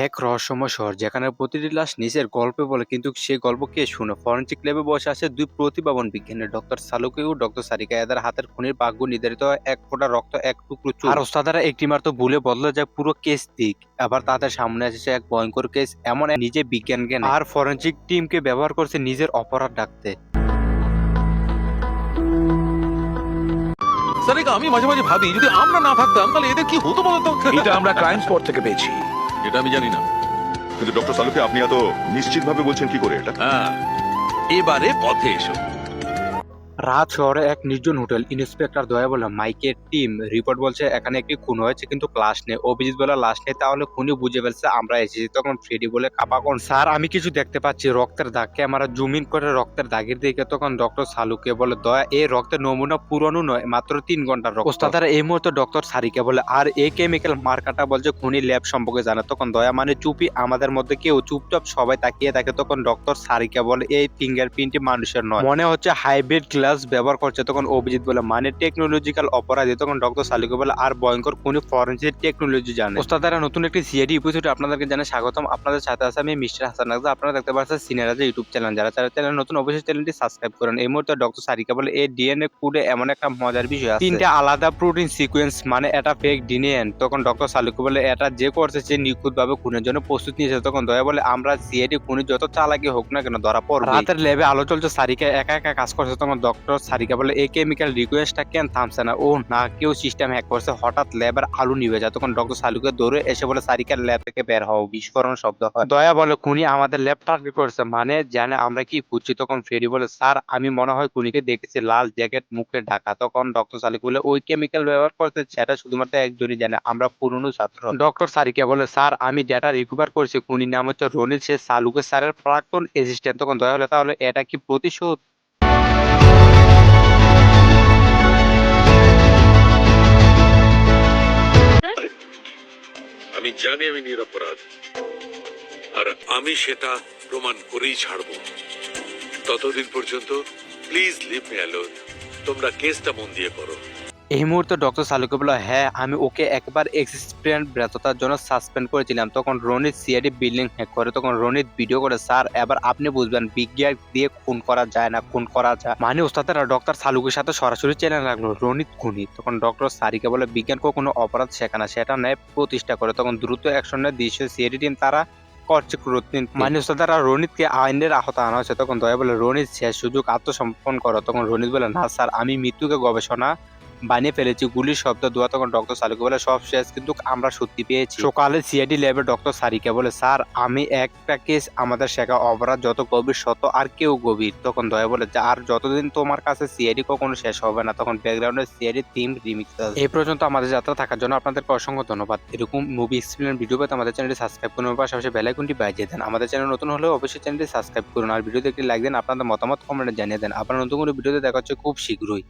এক রহস্যময় শহর যেখানে প্রতিটি লাশ নিজের গল্পে বলে কিন্তু সেই গল্প কে শুনে ফরেন্সিক ল্যাবে বসে আছে দুই প্রতিভাবান বিজ্ঞানী ডক্টর সালুকে ও ডক্টর সারিকা। এদের হাতের খুনির ভাগ্য নির্ধারিত হয় এক ফোঁটা রক্ত এক টুকরো চুল। আর ওস্তাদারা একটি মাত্র ভুলে বদলে যায় পুরো কেস দিক। আবার তাদের সামনে এসেছে এক ভয়ঙ্কর কেস এমন এক নিজে বিজ্ঞান জ্ঞান আর ফরেন্সিক টিমকে ব্যবহার করছে নিজের অপরাধ ডাকতে। সারিকা আমি মাঝে মাঝে ভাবি যদি আমরা না থাকতাম তাহলে এদের কি হতো বলতো? এটা আমরা ক্রাইম স্পট থেকে পেয়েছি। এটা আমি জানি না। কিন্তু ডক্টর সালুকে আপনি এত নিশ্চিতভাবে বলছেন কি করে এটা? হ্যাঁ এবারে পথে এসো। রাত শহরে এক নির্জন হোটেল। ইন্সপেক্টর দয়া বলে মাইকের টিম রিপোর্ট বলছে, এখানে একটি খুন হয়েছে, কিন্তু ক্লাস নেই। অভিজিৎ বলে, লাশ নেই, তাহলে খুনি বুঝে ফেলছে, আমরা এসেছি। তখন ফ্রেডি বলে কাপাকন স্যার, আমি কিছু দেখতে পাচ্ছি, রক্তের দাগকে আমরা জুমিন করে রক্তের দাগের দিকে তখন ডক্টর সালুকে বলে, দয়া, এই রক্তের নমুনা পুরনো নয়, মাত্র তিন ঘণ্টার রক্ত। ওস্তাদারা, এই মুহূর্তে ডক্টর সারিকে বলে, আর এই কেমিক্যাল মার্কাটা বলছে, খুনি ল্যাব সম্পর্কে জানে। তখন দয়া মানে চুপি, আমাদের মধ্যে কেউ চুপচাপ সবাই তাকিয়ে থাকে, তখন ডক্টর সারিকা বলে, এই ফিঙ্গারপ্রিন্টটি মানুষের নয়। মনে হচ্ছে হাইব্রিড গ্লাস ব্যবহার করছে তখন অভিজিৎ বলে মানে টেকনোলজিক্যাল অপরাধী? তখন ডক্টর সালিকে বলে, আর ভয়ঙ্কর কোন ফরেন্সিক টেকনোলজি জানে। ওস্তাদারা, নতুন একটি সিআইডি এপিসোডে আপনাদেরকে জানাই স্বাগতম। আপনাদের সাথে আছে আমি মিস্টার হাসান নাকদা আপনারা দেখতে পাচ্ছেন সিনিয়রাজের ইউটিউব চ্যানেল যারা যারা চ্যানেল নতুন, অবশ্যই চ্যানেলটি সাবস্ক্রাইব করেন এই মুহূর্তে ডক্টর সারিকা বলে এই ডিএনএ কোডে এমন একটা মজার বিষয় আছে। তিনটা আলাদা প্রোটিন সিকোয়েন্স মানে এটা ফেক ডিএনএ তখন ডক্টর সালুকে বলে, এটা যে করছে সে নিখুঁত ভাবে খুনের জন্য প্রস্তুত নিয়েছে। তখন দয়া বলে, আমরা সিআইডি খুনি যত চালাকি হোক না কেন, ধরা পড়বে রাতের ল্যাবে আলো চলছে সারিকা একা একা কাজ করছে, তখন ডক্টর সারিকা বলে এই কেমিক্যাল রিকোয়েস্টটা কেন থামছে না? ও না, কেউ সিস্টেম হ্যাক করছে। হঠাৎ ল্যাবের আলু নিভে যায়। তখন ডক্টর সালুকে দৌড়ে এসে বলে সারিকার ল্যাব থেকে বের হও। বিস্ফোরণ শব্দ হয়। দয়া বলে খুনি আমাদের ল্যাব টার্গেট করছে। মানে জানে আমরা কি খুঁজছি? তখন ফ্রেডি বলে, স্যার, আমি মনে হয় খুনিকে দেখেছি, লাল জ্যাকেট মুখে ঢাকা। তখন ডক্টর সালিক বলে, ওই কেমিক্যাল ব্যবহার করছে সেটা শুধুমাত্র একজনই জানে, আমরা পুরনো ছাত্র। ডক্টর সারিকে বলে, স্যার, আমি ডেটা রিকভার করছি। খুনির নাম হচ্ছে রনিল সে সালুকে স্যারের প্রাক্তন অ্যাসিস্ট্যান্ট তখন দয়া হলে, তাহলে এটা কি প্রতিশোধ? জানি আমি নিরপরাধ। আর আমি সেটা প্রমাণ করেই ছাড়ব। ততদিন পর্যন্ত প্লিজ লিভ মি অ্যালোন তোমরা কেসটা মন দিয়ে করো। এই মুহূর্তে ডক্টর সালুকে বলল হ্যাঁ আমি ওকে একবার এক্সিস্টেন্ট ব্যর্থতার জন্য সাসপেন্ড করেছিলাম। তখন রনিত সিআইডি বিল্ডিং হ্যাক করে, তখন রনিত ভিডিও করে, স্যার, এবার আপনি বুঝবেন, বিজ্ঞান দিয়ে খুন করা যায় না, খুন করা যায়। মানে ওস্তাদেরা ডক্টর সালুকের সাথে সরাসরি চ্যানেল লাগল, রনিত খুনি। তখন ডক্টর সারিকে বলে, বিজ্ঞান কোনো অপরাধ শেখা না, সেটা নেয় প্রতিষ্ঠা করে। তখন দ্রুত অ্যাকশনের দৃশ্য সিআইডি টিম তারা করছে। মানে ওস্তাদারা রনিতকে আইনের আহত আনা হয়েছে। তখন দয়া বলে, রনিত শেষ সুযোগ আত্মসমর্পণ করো। তখন রনিত বলে, না, স্যার, আমি মৃত্যুকে গবেষণা বানিয়ে ফেলেছি, গুলির শব্দ দোয়া তখন ডক্টর সালিকে বলে, সব শেষ, কিন্তু আমরা সত্যি পেয়েছি। সকালে সিআইডি ল্যাবে ডক্টর সারিকে বলে, স্যার, আমি একটা কেস আমাদের শেখা অপরাধ, যত গভীর, শত আর কেউ গভীর। তখন দয়া বলে, যে, আর যতদিন তোমার কাছে সিআইডি কখনো শেষ হবে না, তখন ব্যাকগ্রাউন্ডে সিআইডি থিম রিমিক্স এই পর্যন্ত আমাদের যাত্রা থাকার জন্য আপনাদেরকে অসংখ্য ধন্যবাদ। এরকম মুভি এক্সপিরিয়েন্স ভিডিও পেতে আমাদের চ্যানেলটি সাবস্ক্রাইব করুন পাশাপাশি বেলাইকনটি বাজিয়ে দেন। আমাদের চ্যানেল নতুন হলে অবশ্যই চ্যানেলটি সাবস্ক্রাইব করুন। আর ভিডিওতে একটি লাইক দেন, আপনাদের মতামত কমেন্টে জানিয়ে দেন। আপনার নতুন কোনো ভিডিওতে দেখা হচ্ছে খুব শীঘ্রই।